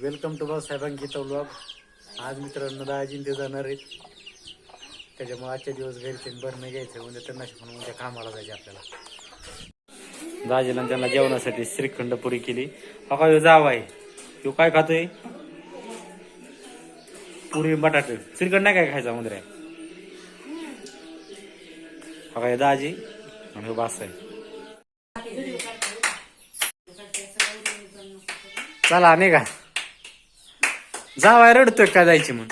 Welcome to साहेबांकीचा blog आज मित्रांनो दाजीन ते जाणार आहेत. त्याच्यामुळे आजच्या दिवस घरचे बरं घ्यायचं. म्हणजे त्यांना म्हणून उद्या कामाला जायचे आपल्याला. दाजीला त्यांना जेवणासाठी श्रीखंड पुरी केली. अका यो जाव आहे. यो काय खातोय? पुरी बटाटे. श्रीखंड नाही काय खायचा मंदिर अका यो दाजी आणि हो बास आहे. चला नाही का जावाय रडतोय का? जायची म्हणून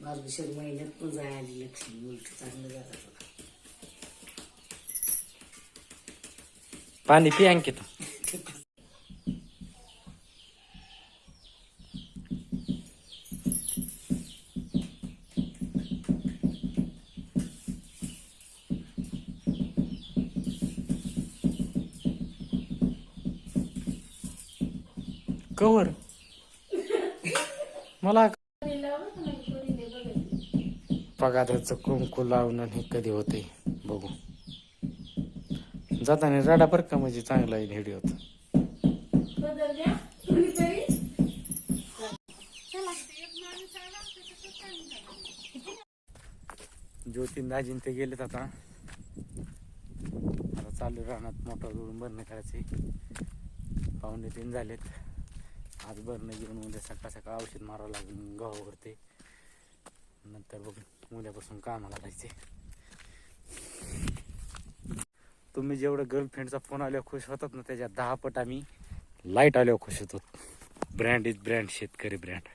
मार्गशीर महिन्यात पण जायला लक्ष्मी उलट चांगलं झालं. पाणी पी कवर. मला पगाराचं कुंकू लावणं हे कधी होते बघू. जाताना रडा बरं का म्हणजे चांगला आहे व्हिडिओ ज्योतीन दाजीन ते गेलेत आता. आता चालू राहणार मोठा जोडून भरणं करायचे. पाहुणे तीन झालेत. आज भरणं घेऊन उद्या सकाळ सकाळ औषध मारावं लागेल गव्हावरती नंतर बघ उद्यापासून कामाला जायचे तुम्ही जेवढं गर्लफ्रेंडचा फोन आल्यावर खुश होतात ना त्याच्या दहा पट आम्ही लाइट आल्यावर खुश होतो. ब्रँड इज ब्रँड शेतकरी ब्रँड